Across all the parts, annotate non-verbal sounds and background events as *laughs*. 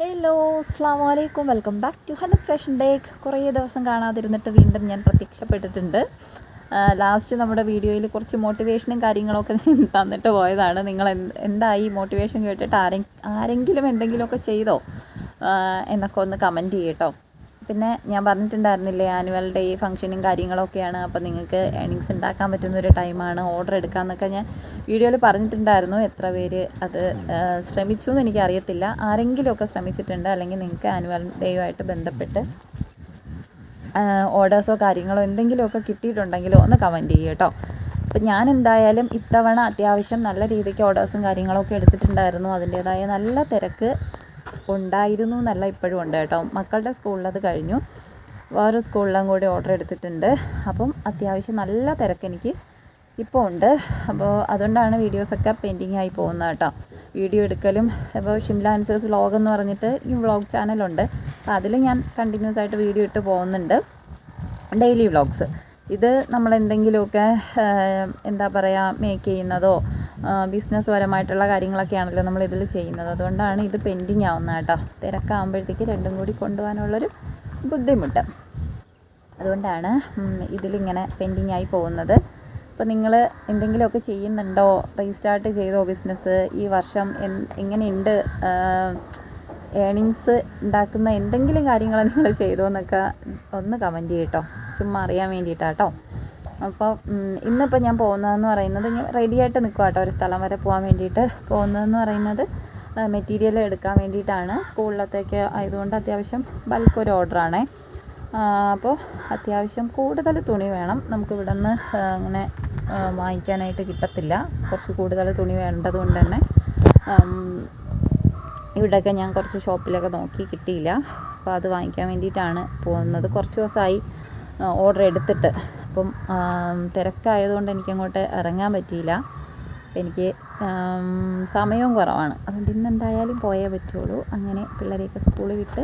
Hello അസ്സാം വലൈക്കും welcome back to ഹലത് ഫാഷൻ ഡേക്ക് കുറേ ദിവസം കാണാതിരുന്നിട്ട് വീണ്ടും ഞാൻ പ്രത്യക്ഷപ്പെട്ടിട്ടുണ്ട്. ലാസ്റ്റ് നമ്മുടെ വീഡിയോയിൽ കുറച്ച് മോട്ടിവേഷനും കാര്യങ്ങളൊക്കെ *laughs* തന്നിട്ട് പോയതാണ്. നിങ്ങൾ എന്ത് എന്തായി? മോട്ടിവേഷൻ കേട്ടിട്ട് ആരെ ആരെങ്കിലും എന്തെങ്കിലുമൊക്കെ ചെയ്തോ? എന്നൊക്കെ ഒന്ന് കമന്റ് ചെയ്യട്ടോ പിന്നെ ഞാൻ പറഞ്ഞിട്ടുണ്ടായിരുന്നില്ലേ ആനുവൽ ഡേ ഫംഗ്ഷനും കാര്യങ്ങളൊക്കെയാണ്. അപ്പോൾ നിങ്ങൾക്ക് ഏണിങ്സ് ഉണ്ടാക്കാൻ പറ്റുന്ന ഒരു ടൈമാണ് ഓർഡർ എടുക്കാമെന്നൊക്കെ ഞാൻ വീഡിയോയിൽ പറഞ്ഞിട്ടുണ്ടായിരുന്നു. എത്ര പേര് അത് ശ്രമിച്ചു എന്ന് എനിക്കറിയത്തില്ല. ആരെങ്കിലുമൊക്കെ ശ്രമിച്ചിട്ടുണ്ട്. അല്ലെങ്കിൽ നിങ്ങൾക്ക് ആനുവൽ ഡേയുമായിട്ട് ബന്ധപ്പെട്ട് ഓർഡേഴ്സോ കാര്യങ്ങളോ എന്തെങ്കിലുമൊക്കെ കിട്ടിയിട്ടുണ്ടെങ്കിലോ ഒന്ന് കമന്റ് ചെയ്യുക കേട്ടോ അപ്പം ഞാൻ എന്തായാലും ഇത്തവണ അത്യാവശ്യം നല്ല രീതിക്ക് ഓർഡേഴ്സും കാര്യങ്ങളൊക്കെ എടുത്തിട്ടുണ്ടായിരുന്നു. അതിന്റേതായ നല്ല തിരക്ക്. ഉണ്ടായിരുന്നു എന്നല്ല ഇപ്പോഴും ഉണ്ട് കേട്ടോ. മക്കളുടെ സ്കൂളിൽ അത് കഴിഞ്ഞു. വേറെ സ്കൂളിലും കൂടി ഓർഡർ എടുത്തിട്ടുണ്ട്. അപ്പം അത്യാവശ്യം നല്ല തിരക്ക് എനിക്ക് ഇപ്പോൾ ഉണ്ട്. അപ്പോൾ അതുകൊണ്ടാണ് വീഡിയോസൊക്കെ പെൻഡിങ് ആയി പോകുന്നത് കേട്ടോ. വീഡിയോ എടുക്കലും ഇപ്പോൾ ഷിംല ആൻസേഴ്സ് വ്ളോഗ് എന്ന് പറഞ്ഞിട്ട് ഈ വ്ളോഗ് ചാനലുണ്ട് അപ്പോൾ അതിൽ ഞാൻ കണ്ടിന്യൂസ് ആയിട്ട് വീഡിയോ ഇട്ട് പോകുന്നുണ്ട്. ഡെയിലി വ്ളോഗ്സ് ഇത് നമ്മൾ എന്തെങ്കിലുമൊക്കെ എന്താ പറയുക മേക്ക് ചെയ്യുന്നതോ ബിസിനസ് പരമായിട്ടുള്ള കാര്യങ്ങളൊക്കെയാണല്ലോ നമ്മൾ ഇതിൽ ചെയ്യുന്നത്. അതുകൊണ്ടാണ് ഇത് പെൻഡിങ് ആവുന്നത് കേട്ടോ. തിരക്കാകുമ്പോഴത്തേക്ക് രണ്ടും കൂടി കൊണ്ടുപോകാനുള്ളൊരു ബുദ്ധിമുട്ട്. അതുകൊണ്ടാണ് ഇതിലിങ്ങനെ പെൻഡിങ് ആയി പോകുന്നത്. അപ്പോൾ നിങ്ങൾ എന്തെങ്കിലുമൊക്കെ ചെയ്യുന്നുണ്ടോ? റീസ്റ്റാർട്ട് ചെയ്തോ ബിസിനസ് ഈ വർഷം എങ്ങനെയുണ്ട്? ഏണിങ്സ് ഉണ്ടാക്കുന്ന എന്തെങ്കിലും കാര്യങ്ങൾ നിങ്ങൾ ചെയ്തോ എന്നൊക്കെ ഒന്ന് കമന്റ് ചെയ്യട്ടോ. ചുമ്മാ അറിയാൻ വേണ്ടിയിട്ടാട്ടോ. അപ്പോൾ ഇന്നിപ്പോൾ ഞാൻ പോകുന്നതെന്ന് പറയുന്നത് ഞാൻ റെഡി ആയിട്ട് നിൽക്കുക കേട്ടോ ഒരു സ്ഥലം വരെ പോകാൻ വേണ്ടിയിട്ട് പോകുന്നതെന്ന് പറയുന്നത് മെറ്റീരിയൽ എടുക്കാൻ വേണ്ടിയിട്ടാണ്. സ്കൂളിലത്തേക്ക് ആയതുകൊണ്ട് അത്യാവശ്യം ബൾക്ക് ഒരു ഓർഡറാണേ അപ്പോൾ അത്യാവശ്യം കൂടുതൽ തുണി വേണം. നമുക്ക് ഇവിടെ നിന്ന് അങ്ങനെ വാങ്ങിക്കാനായിട്ട് കിട്ടത്തില്ല. കുറച്ച് കൂടുതൽ തുണി വേണ്ടതുകൊണ്ട് തന്നെ ഇവിടെയൊക്കെ ഞാൻ കുറച്ച് ഷോപ്പിലൊക്കെ നോക്കി കിട്ടിയില്ല. അപ്പോൾ അത് വാങ്ങിക്കാൻ വേണ്ടിയിട്ടാണ് പോകുന്നത്. കുറച്ച് ദിവസമായി ഓർഡർ എടുത്തിട്ട്. അപ്പം തിരക്കായതുകൊണ്ട് എനിക്ക് അങ്ങോട്ട് ഇറങ്ങാൻ പറ്റിയില്ല. എനിക്ക് സമയവും കുറവാണ്. അതുകൊണ്ട് ഇന്ന് എന്തായാലും പോയേ പറ്റുള്ളൂ. അങ്ങനെ പിള്ളേരെയൊക്കെ സ്കൂളിൽ വിട്ട്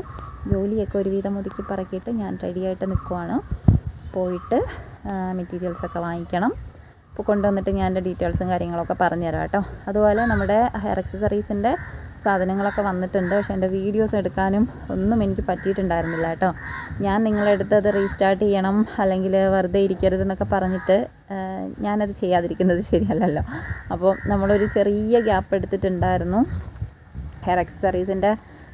ജോലിയൊക്കെ ഒരുവിധം ഒതുക്കി പറക്കിയിട്ട് ഞാൻ റെഡിയായിട്ട് നിൽക്കുവാണ് പോയിട്ട് മെറ്റീരിയൽസൊക്കെ വാങ്ങിക്കണം. അപ്പോൾ കൊണ്ടുവന്നിട്ട് ഞാൻ എന്റെ ഡീറ്റെയിൽസും കാര്യങ്ങളൊക്കെ പറഞ്ഞുതരാം കേട്ടോ. അതുപോലെ നമ്മുടെ ഹെയർ അക്സസറീസിന്റെ സാധനങ്ങളൊക്കെ വന്നിട്ടുണ്ട്. പക്ഷെ എന്റെ വീഡിയോസ് എടുക്കാനും ഒന്നും എനിക്ക് പറ്റിയിട്ടുണ്ടായിരുന്നില്ല കേട്ടോ. ഞാൻ നിങ്ങളെടുത്ത് അത് റീസ്റ്റാർട്ട് ചെയ്യണം അല്ലെങ്കിൽ വെറുതെ ഇരിക്കരുത് എന്നൊക്കെ പറഞ്ഞിട്ട് ഞാനത് ചെയ്യാതിരിക്കുന്നത് ശരിയല്ലല്ലോ. അപ്പോൾ നമ്മളൊരു ചെറിയ ഗ്യാപ്പ് എടുത്തിട്ടുണ്ടായിരുന്നു. ഹെയർ അക്സസറീസിന്റെ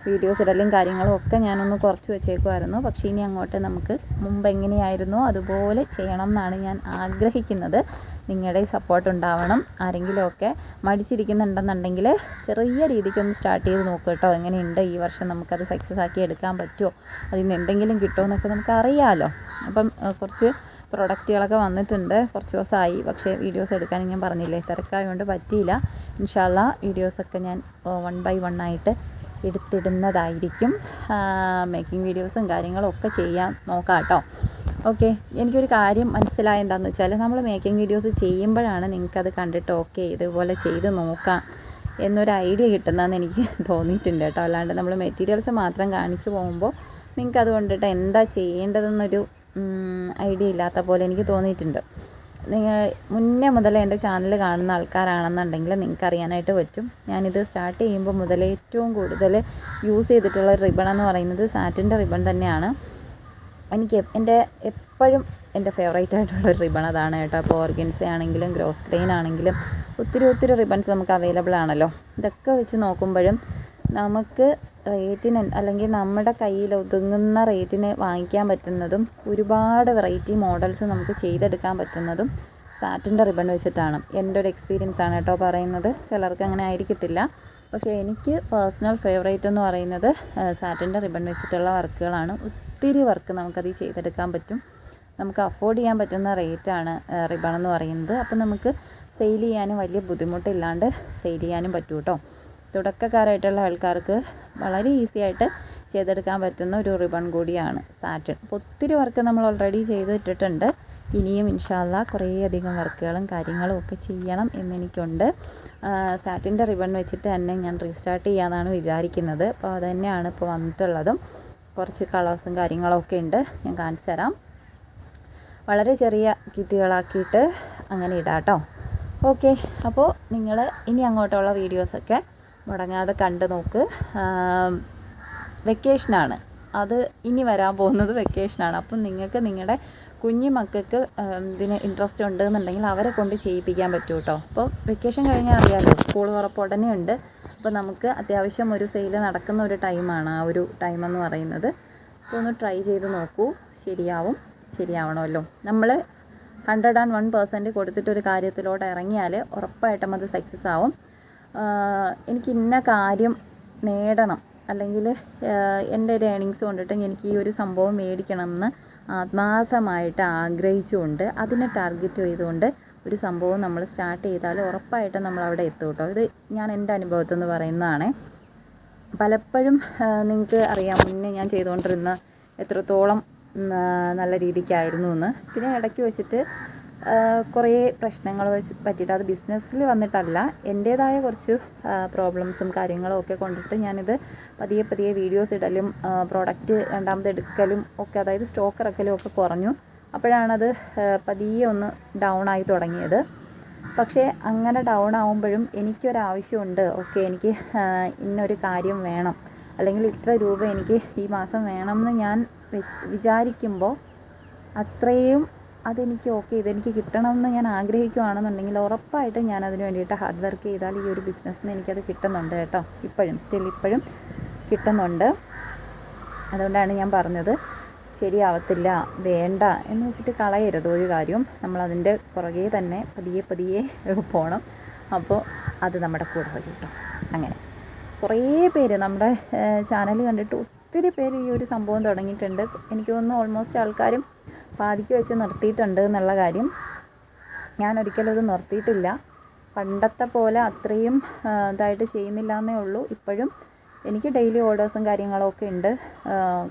വീഡിയോസ് ഇടലും കാര്യങ്ങളും ഒക്കെ ഞാനൊന്ന് കുറച്ച് വെച്ചേക്കുമായിരുന്നു പക്ഷേ ഇനി അങ്ങോട്ട് നമുക്ക് മുമ്പ് എങ്ങനെയായിരുന്നോ അതുപോലെ ചെയ്യണം എന്നാണ് ഞാൻ ആഗ്രഹിക്കുന്നത്. നിങ്ങളുടെ സപ്പോർട്ട് ഉണ്ടാവണം. ആരെങ്കിലുമൊക്കെ മടിച്ചിരിക്കുന്നുണ്ടെന്നുണ്ടെങ്കിൽ ചെറിയ രീതിക്കൊന്ന് സ്റ്റാർട്ട് ചെയ്ത് നോക്കുക കേട്ടോ. എങ്ങനെയുണ്ട്? ഈ വർഷം നമുക്കത് സക്സസ് ആക്കി എടുക്കാൻ പറ്റുമോ? അതിൽ നിന്ന് എന്തെങ്കിലും കിട്ടുമോ എന്നൊക്കെ നമുക്ക് അറിയാമല്ലോ അപ്പം കുറച്ച് പ്രൊഡക്റ്റുകളൊക്കെ വന്നിട്ടുണ്ട്. കുറച്ച് ദിവസമായി. പക്ഷേ വീഡിയോസ് എടുക്കാൻ ഞാൻ പറഞ്ഞില്ലേ തിരക്കായതുകൊണ്ട് പറ്റിയില്ല. ഇൻഷാല്ല വീഡിയോസൊക്കെ ഞാൻ വൺ ബൈ വൺ ആയിട്ട് എടുത്തിടുന്നതായിരിക്കും. മേക്കിംഗ് വീഡിയോസും കാര്യങ്ങളും ഒക്കെ ചെയ്യാൻ നോക്കാം കേട്ടോ. ഓക്കെ എനിക്കൊരു കാര്യം മനസ്സിലായ എന്താണെന്ന് വെച്ചാൽ നമ്മൾ മേക്കിംഗ് വീഡിയോസ് ചെയ്യുമ്പോഴാണ് നിങ്ങൾക്കത് കണ്ടിട്ട് ഓക്കെ ഇതുപോലെ ചെയ്ത് നോക്കാം എന്നൊരു ഐഡിയ കിട്ടുന്നതെന്ന് എനിക്ക് *laughs* തോന്നിയിട്ടുണ്ട് കേട്ടോ. അല്ലാണ്ട് നമ്മൾ മെറ്റീരിയൽസ് മാത്രം കാണിച്ചു പോകുമ്പോൾ നിങ്ങൾക്ക് അത് കൊണ്ടിട്ട് എന്താ ചെയ്യേണ്ടതെന്നൊരു ഐഡിയ ഇല്ലാത്ത പോലെ എനിക്ക് തോന്നിയിട്ടുണ്ട്. നിങ്ങൾ മുന്നേ മുതലേ എന്റെ ചാനൽ കാണുന്ന ആൾക്കാരാണെന്നുണ്ടെങ്കിൽ നിങ്ങൾക്ക് അറിയാനായിട്ട് പറ്റും. ഞാനിത് സ്റ്റാർട്ട് ചെയ്യുമ്പോൾ മുതൽ ഏറ്റവും കൂടുതൽ യൂസ് ചെയ്തിട്ടുള്ള റിബൺ എന്ന് പറയുന്നത് സാറ്റിന്റെ റിബൺ തന്നെയാണ്. എനിക്ക് എന്റെ എപ്പോഴും എന്റെ ഫേവറേറ്റ് ആയിട്ടുള്ള റിബൺ അതാണ് കേട്ടോ. അപ്പോൾ ഓർഗൻസ ആണെങ്കിലും ഗ്രോസ് ഗ്രെയിൻ ആണെങ്കിലും ഒത്തിരി ഒത്തിരി റിബൺസ് നമുക്ക് അവൈലബിൾ ആണല്ലോ. ഇതൊക്കെ വെച്ച് നോക്കുമ്പോഴും നമുക്ക് റേറ്റിന് അല്ലെങ്കിൽ നമ്മുടെ കയ്യിൽ ഒതുങ്ങുന്ന റേറ്റിന് വാങ്ങിക്കാൻ പറ്റുന്നതും ഒരുപാട് വെറൈറ്റി മോഡൽസ് നമുക്ക് ചെയ്തെടുക്കാൻ പറ്റുന്നതും സാറ്റിന്റെ റിബൺ വെച്ചിട്ടാണ്. എന്റെ ഒരു എക്സ്പീരിയൻസ് ആണ് കേട്ടോ പറയുന്നത്. ചിലർക്ക് അങ്ങനെ ആയിരിക്കത്തില്ല. പക്ഷേ എനിക്ക് പേഴ്സണൽ ഫേവറേറ്റ് എന്ന് പറയുന്നത് സാറ്റിന്റെ റിബൺ വെച്ചിട്ടുള്ള വർക്കുകളാണ്. ഒത്തിരി വർക്ക് നമുക്കത് ചെയ്തെടുക്കാൻ പറ്റും. നമുക്ക് അഫോർഡ് ചെയ്യാൻ പറ്റുന്ന റേറ്റാണ് റിബൺ എന്ന് പറയുന്നത്. അപ്പം നമുക്ക് സെയിൽ ചെയ്യാനും വലിയ ബുദ്ധിമുട്ടില്ലാണ്ട് സെയിൽ ചെയ്യാനും പറ്റും കേട്ടോ തുടക്കക്കാരായിട്ടുള്ള ആൾക്കാർക്ക് വളരെ ഈസി ആയിട്ട് ചെയ്തെടുക്കാൻ പറ്റുന്ന ഒരു റിബൺ കൂടിയാണ് സാറ്റൺ അപ്പോൾ ഒത്തിരി വർക്ക് നമ്മൾ ഓൾറെഡി ചെയ്തിട്ടിട്ടുണ്ട്. ഇനിയും ഇൻഷാല്ല കുറേയധികം വർക്കുകളും കാര്യങ്ങളും ഒക്കെ ചെയ്യണം എന്നെനിക്കുണ്ട്. സാറ്റിന്റെ റിബൺ വെച്ചിട്ട് തന്നെ ഞാൻ റീസ്റ്റാർട്ട് ചെയ്യാമെന്നാണ് വിചാരിക്കുന്നത്. അപ്പോൾ അത് തന്നെയാണ് ഇപ്പോൾ വന്നിട്ടുള്ളതും. കുറച്ച് കളേഴ്സും കാര്യങ്ങളൊക്കെ ഉണ്ട്. ഞാൻ കാണിച്ചു തരാം. വളരെ ചെറിയ കിറ്റുകളാക്കിയിട്ട് അങ്ങനെ ഇടാം കേട്ടോ. ഓക്കെ. അപ്പോൾ നിങ്ങൾ ഇനി അങ്ങോട്ടുള്ള വീഡിയോസൊക്കെ മുടങ്ങാതെ കണ്ടു നോക്ക്. വെക്കേഷനാണ്. അത് ഇനി വരാൻ പോകുന്നത് വെക്കേഷനാണ് അപ്പം നിങ്ങൾക്ക് നിങ്ങളുടെ കുഞ്ഞു മക്കൾക്ക് ഇതിന് ഇൻട്രസ്റ്റ് ഉണ്ട് എന്നുണ്ടെങ്കിൽ അവരെ കൊണ്ട് ചെയ്യിപ്പിക്കാൻ പറ്റും കേട്ടോ അപ്പോൾ വെക്കേഷൻ കഴിഞ്ഞാൽ അറിയാമല്ലോ സ്കൂൾ തുറപ്പ് ഉടനെ ഉണ്ട്. അപ്പോൾ നമുക്ക് അത്യാവശ്യം ഒരു സെയിൽ നടക്കുന്ന ഒരു ടൈമാണ് ആ ഒരു ടൈം എന്ന് പറയുന്നത്. അപ്പോൾ ഒന്ന് ട്രൈ ചെയ്ത് നോക്കൂ. ശരിയാവും ശരിയാവണമല്ലോ. നമ്മൾ ഹൺഡ്രഡ് ആൻഡ് വൺ പെർസെന്റ് കൊടുത്തിട്ടൊരു കാര്യത്തിലോട്ട് ഇറങ്ങിയാൽ ഉറപ്പായിട്ടും അത് സക്സസ് ആവും. എനിക്ക് ഇന്ന കാര്യം നേടണം. അല്ലെങ്കിൽ എന്റെ ഒരു ഏണിങ്സ് കൊണ്ടിട്ട് എനിക്ക് ഈ ഒരു സംഭവം മേടിക്കണം എന്ന് ആത്മാർത്ഥമായിട്ട് ആഗ്രഹിച്ചുകൊണ്ട് അതിനെ ടാർഗറ്റ് ചെയ്തുകൊണ്ട് ഒരു സംഭവം നമ്മൾ സ്റ്റാർട്ട് ചെയ്താൽ ഉറപ്പായിട്ടും നമ്മൾ അവിടെ എത്തും കേട്ടോ. ഇത് ഞാൻ എന്റെ അനുഭവത്തിൽ നിന്ന് പറയുന്നതാണ്. പലപ്പോഴും നിങ്ങൾക്ക് അറിയാം മുന്നേ ഞാൻ ചെയ്തുകൊണ്ടിരുന്ന എത്രത്തോളം നല്ല രീതിക്കായിരുന്നു എന്ന്. പിന്നെ ഇടയ്ക്ക് വെച്ചിട്ട് കുറേ പ്രശ്നങ്ങൾ പറ്റിയിട്ട് അത് ബിസിനസ്സിൽ വന്നിട്ടല്ല. എന്റേതായ കുറച്ച് പ്രോബ്ലംസും കാര്യങ്ങളും ഒക്കെ കൊണ്ടിട്ട് ഞാനിത് പതിയെ പതിയെ വീഡിയോസ് ഇടലും പ്രോഡക്റ്റ് രണ്ടാമത് എടുക്കലും ഒക്കെ അതായത് സ്റ്റോക്ക് ഇറക്കലും ഒക്കെ കുറഞ്ഞു. അപ്പോഴാണത് പതിയെ ഒന്ന് ഡൗൺ ആയി തുടങ്ങിയത്. പക്ഷേ അങ്ങനെ ഡൗൺ ആവുമ്പോഴും എനിക്കൊരാവശ്യമുണ്ട്. ഓക്കെ എനിക്ക് ഇന്നൊരു കാര്യം വേണം. അല്ലെങ്കിൽ ഇത്ര രൂപ എനിക്ക് ഈ മാസം വേണം എന്ന് ഞാൻ വിചാരിക്കുമ്പോൾ അത്രയും അതെനിക്ക് ഓക്കെ ഇതെനിക്ക് കിട്ടണമെന്ന് ഞാൻ ആഗ്രഹിക്കുകയാണെന്നുണ്ടെങ്കിൽ ഉറപ്പായിട്ടും ഞാൻ അതിന് വേണ്ടിയിട്ട് ഹാർഡ് വർക്ക് ചെയ്താൽ ഈ ഒരു ബിസിനസ്സിന് എനിക്കത് കിട്ടുന്നുണ്ട് കേട്ടോ. ഇപ്പോഴും സ്റ്റിൽ ഇപ്പോഴും കിട്ടുന്നുണ്ട്. അതുകൊണ്ടാണ് ഞാൻ പറഞ്ഞത് ശരിയാവത്തില്ല വേണ്ട എന്ന് വെച്ചിട്ട് കളയരുത് ഒരു കാര്യവും നമ്മളതിന്റെ പുറകെ തന്നെ പതിയെ പതിയെ പോകണം അപ്പോൾ അത് നമ്മുടെ കൂടെ വരും കേട്ടോ. അങ്ങനെ. കുറേ പേര് നമ്മുടെ ചാനൽ കണ്ടിട്ട് ഒത്തിരി പേര് ഈ ഒരു സംഭവം തുടങ്ങിയിട്ടുണ്ട്. എനിക്ക് തോന്നുന്നു ഓൾമോസ്റ്റ് ആൾക്കാരും പാതിക്ക് വെച്ച് നിർത്തിയിട്ടുണ്ട് എന്നുള്ള കാര്യം ഞാൻ ഒരിക്കലും അത് നിർത്തിയിട്ടില്ല. പണ്ടത്തെ പോലെ അത്രയും ഇതായിട്ട് ചെയ്യുന്നില്ല എന്നേ ഉള്ളൂ. ഇപ്പോഴും എനിക്ക് ഡെയിലി ഓർഡേഴ്സും കാര്യങ്ങളൊക്കെ ഉണ്ട്.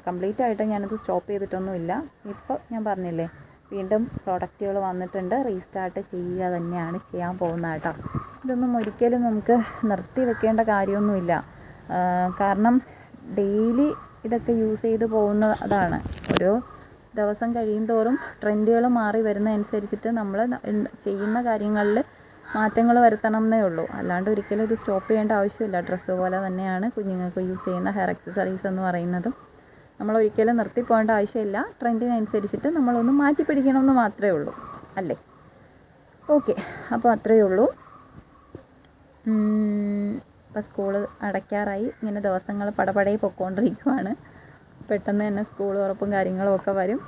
കംപ്ലീറ്റ് ആയിട്ട് ഞാനത് സ്റ്റോപ്പ് ചെയ്തിട്ടൊന്നുമില്ല. ഇപ്പോൾ ഞാൻ പറഞ്ഞില്ലേ വീണ്ടും പ്രോഡക്റ്റുകൾ വന്നിട്ടുണ്ട്. റീസ്റ്റാർട്ട് ചെയ്യുക തന്നെയാണ് ചെയ്യാൻ പോകുന്നത് കേട്ടോ. ഇതൊന്നും ഒരിക്കലും നമുക്ക് നിർത്തി വെക്കേണ്ട കാര്യമൊന്നുമില്ല. കാരണം ഡെയിലി ഇതൊക്കെ യൂസ് ചെയ്ത് പോകുന്നതാണ് ഓരോ ദിവസം കഴിയും തോറും ട്രെൻഡുകൾ മാറി വരുന്നതനുസരിച്ചിട്ട് നമ്മൾ ചെയ്യുന്ന കാര്യങ്ങളിൽ മാറ്റങ്ങൾ വരുത്തണം എന്നേ ഉള്ളൂ. അല്ലാണ്ട് ഒരിക്കലും ഇത് സ്റ്റോപ്പ് ചെയ്യേണ്ട ആവശ്യമില്ല. ഡ്രസ്സ് പോലെ തന്നെയാണ് കുഞ്ഞുങ്ങൾക്ക് യൂസ് ചെയ്യുന്ന ഹെയർ അക്സസറീസ് എന്ന് പറയുന്നതും. നമ്മൾ ഒരിക്കലും നിർത്തി പോകേണ്ട ആവശ്യമില്ല. ട്രെൻഡിനനുസരിച്ചിട്ട് നമ്മളൊന്ന് മാറ്റി പിടിക്കണമെന്ന് മാത്രമേ ഉള്ളൂ. അല്ലേ? ഓക്കെ. അപ്പോൾ അത്രയേ ഉള്ളൂ. ഇപ്പം സ്കൂൾ അടയ്ക്കാറായി. ഇങ്ങനെ ദിവസങ്ങൾ പടപടയെ പൊക്കോണ്ടിരിക്കുവാണ്. പെട്ടെന്ന് തന്നെ സ്കൂൾ ഉറപ്പും കാര്യങ്ങളും ഒക്കെ വരും.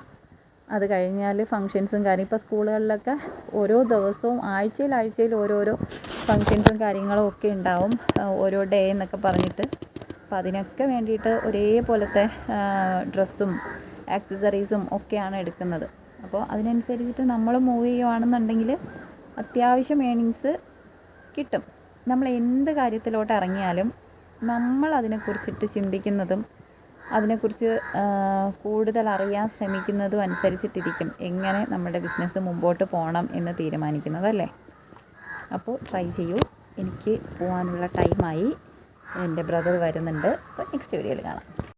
അത് കഴിഞ്ഞാൽ ഫങ്ഷൻസും കാര്യം ഇപ്പോൾ സ്കൂളുകളിലൊക്കെ ഓരോ ദിവസവും ആഴ്ചയിൽ ആഴ്ചയിൽ ഓരോരോ ഫങ്ഷൻസും കാര്യങ്ങളും ഒക്കെ ഉണ്ടാവും. ഓരോ ഡേ എന്നൊക്കെ പറഞ്ഞിട്ട്. അപ്പോൾ അതിനൊക്കെ വേണ്ടിയിട്ട് ഒരേപോലത്തെ ഡ്രസ്സും ആക്സസറീസും ഒക്കെയാണ് എടുക്കുന്നത്. അപ്പോൾ അതിനനുസരിച്ചിട്ട് നമ്മൾ മൂവ് ചെയ്യുവാണെന്നുണ്ടെങ്കിൽ അത്യാവശ്യം ഏണിങ്സ് കിട്ടും. നമ്മൾ എന്ത് കാര്യത്തിലോട്ട് ഇറങ്ങിയാലും നമ്മൾ അതിനെക്കുറിച്ചിട്ട് ചിന്തിക്കുന്നതും അതിനെക്കുറിച്ച് കൂടുതൽ അറിയാൻ ശ്രമിക്കുന്നതും അനുസരിച്ചിട്ടിരിക്കും. എങ്ങനെ നമ്മുടെ ബിസിനസ് മുമ്പോട്ട് പോകണം എന്ന് തീരുമാനിക്കുന്നത് അല്ലേ അപ്പോൾ ട്രൈ ചെയ്യൂ. എനിക്ക് പോകാനുള്ള ടൈമായി എന്റെ ബ്രദർ വരുന്നുണ്ട്. അപ്പോൾ നെക്സ്റ്റ് വീഡിയോയിൽ കാണാം.